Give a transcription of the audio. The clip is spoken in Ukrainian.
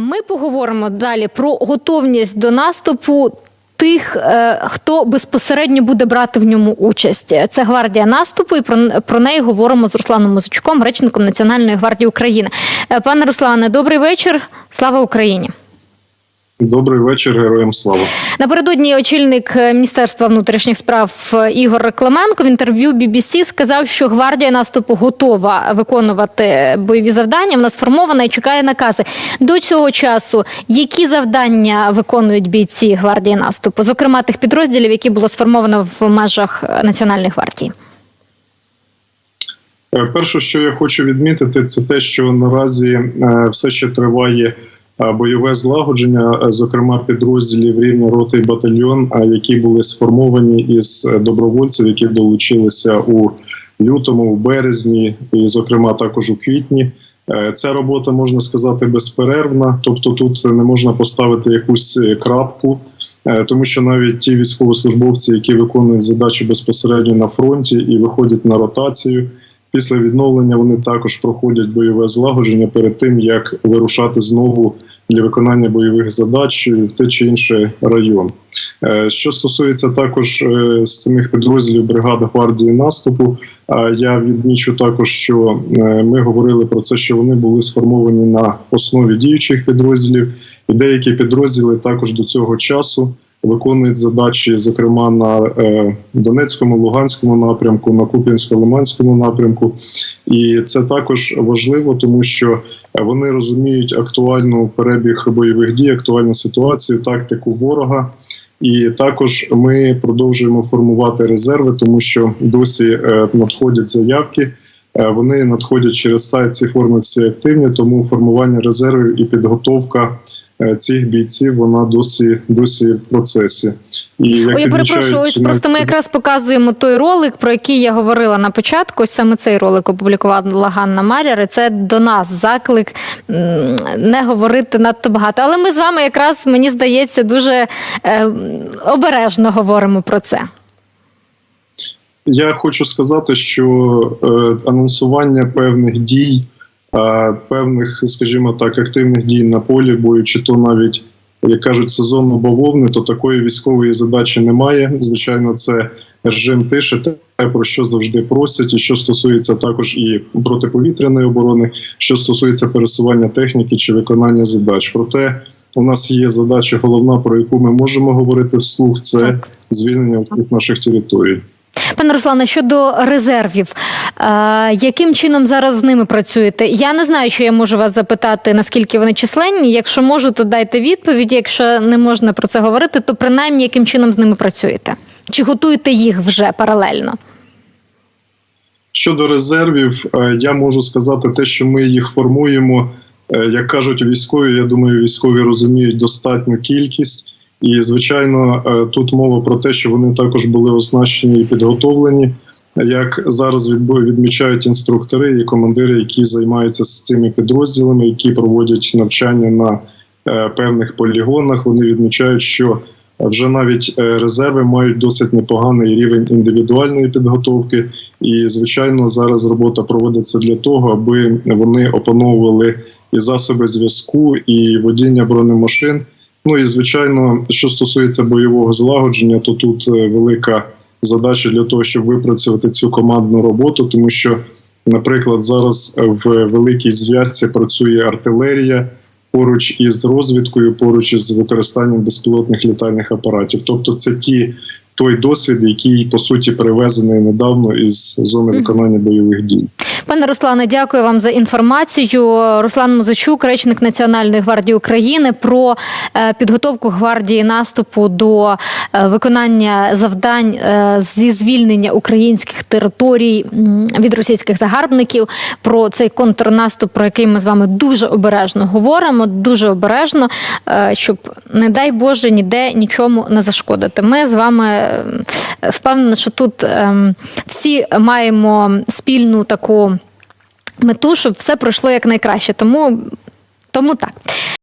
Ми поговоримо далі про готовність до наступу. Тих, е, хто безпосередньо буде брати в ньому участь, це гвардія наступу, і про, про неї говоримо з Русланом Мозучком, речником Національної гвардії України. Е, Пане Руслане, добрий вечір. Слава Україні. Добрий вечір, героям слава. Напередодні очільник е, Міністерства внутрішніх справ е, Ігор Клименко в інтерв'ю BBC сказав, що гвардія наступу готова виконувати бойові завдання. Вона сформована і чекає накази. До цього часу які завдання виконують бійці гвардії наступу, зокрема тих підрозділів, які було сформовано в межах е, Національної гвардії? Перше, що я хочу відмітити, це те, що наразі все ще триває бойове злагодження, е, зокрема підрозділів рівня роти і батальйон, які були сформовані із е, добровольців, які долучилися у лютому, у березні, і, зокрема, також у квітні. Е, Ця робота можна сказати безперервна, тобто тут не можна поставити якусь крапку. Тому що навіть ті військовослужбовці, які виконують задачі безпосередньо на фронті і виходять на ротацію, після відновлення вони також проходять бойове злагодження перед тим, як вирушати знову для виконання бойових задач в те чи інший район. Е, Що стосується також е, самих підрозділів бригади гвардії наступу, е, я відмічу також, що ми говорили про це, що вони були сформовані на основі діючих підрозділів, і деякі підрозділи також до цього часу виконують задачі, зокрема на е, Донецькому, Луганському напрямку, на Куп'янсько-Лиманському напрямку. І це також важливо, тому що вони розуміють актуальну перебіг бойових дій, актуальну ситуацію, тактику ворога. І також ми продовжуємо формувати резерви, тому що досі е, надходять заявки. Е, Вони надходять через сайт. Ці форми всі активні, тому формування резервів і підготовка цих бійців вона досі досі в процесі. І як Ой, я перепрошую, ось просто ми якраз показуємо той ролик, про який я говорила на початку. Ось саме цей ролик опублікувала Ганна Маряр. І це до нас заклик не говорити надто багато. Але ми з вами якраз мені здається дуже е, обережно говоримо про це. Я хочу сказати, що е, анонсування певних дій, е, певних, скажімо так, активних дій на полі бою, чи то навіть як кажуть, сезонно бавовни, то такої військової задачі немає. Звичайно, це режим тиші, те, про що завжди просять, і що стосується також і протиповітряної оборони, що стосується пересування техніки чи виконання задач. Проте у нас є задача головна, про яку ми можемо говорити вслух, це звільнення всіх наших територій. Пане Руслане, щодо резервів, е, яким чином зараз з ними працюєте? Я не знаю, що я можу вас запитати, наскільки вони численні. Якщо можу, то дайте відповідь. Якщо не можна про це говорити, то принаймні яким чином з ними працюєте? Чи готуєте їх вже паралельно? Щодо резервів, е, я можу сказати те, що ми їх формуємо, е, як кажуть військові. Я думаю, військові розуміють достатню кількість. І, звичайно, е, тут мова про те, що вони також були оснащені і підготовлені. Як зараз відмічають інструктори і командири, які займаються з цими підрозділами, які проводять навчання на е, певних полігонах, вони відмічають, що вже навіть е, резерви мають досить непоганий рівень індивідуальної підготовки. І, звичайно, зараз робота проводиться для того, аби вони опановували і засоби зв'язку, і водіння бронемашин. Ну і звичайно, що стосується бойового злагодження, то тут е, велика задача для того, щоб випрацювати цю командну роботу, тому що, наприклад, зараз в великій зв'язці працює артилерія поруч із розвідкою, поруч із використанням безпілотних літальних апаратів. Тобто, це ті той досвід, який по суті привезений недавно із зони виконання бойових дій. Пане Руслане, дякую вам за інформацію. Руслан Музичук, речник Національної гвардії України, про е, підготовку гвардії наступу до е, виконання завдань е, зі звільнення українських територій від російських загарбників. Про цей контрнаступ, про який ми з вами дуже обережно говоримо, дуже обережно, щоб не дай Боже ніде нічому не зашкодити. Ми з вами впевнені, що тут ем, всі маємо спільну таку мету, щоб все пройшло як найкраще. Тому, тому так.